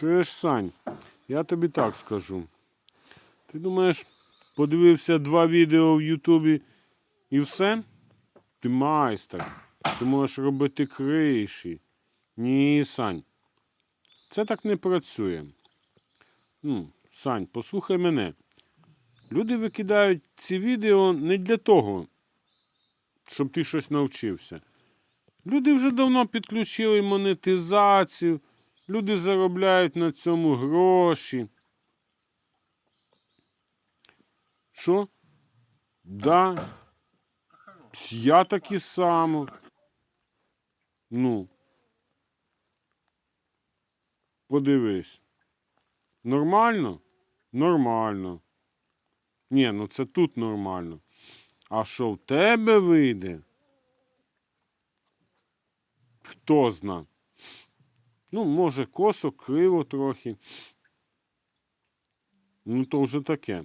Чуєш, Сань, я тобі так скажу. Ти думаєш, подивився два відео в Ютубі і все? Ти майстер. Ти можеш робити криші. Ні, Сань. Це так не працює. Ну, Сань, послухай мене. Люди викидають ці відео не для того, щоб ти щось навчився. Люди вже давно підключили монетизацію, люди заробляють на цьому гроші. Що? Да. Я так і само. Ну. Подивись. Нормально? Нормально. Ні, ну це тут нормально. А що в тебе вийде? Хто зна? Ну, може, косо, криво трохи. Ну, то вже таке.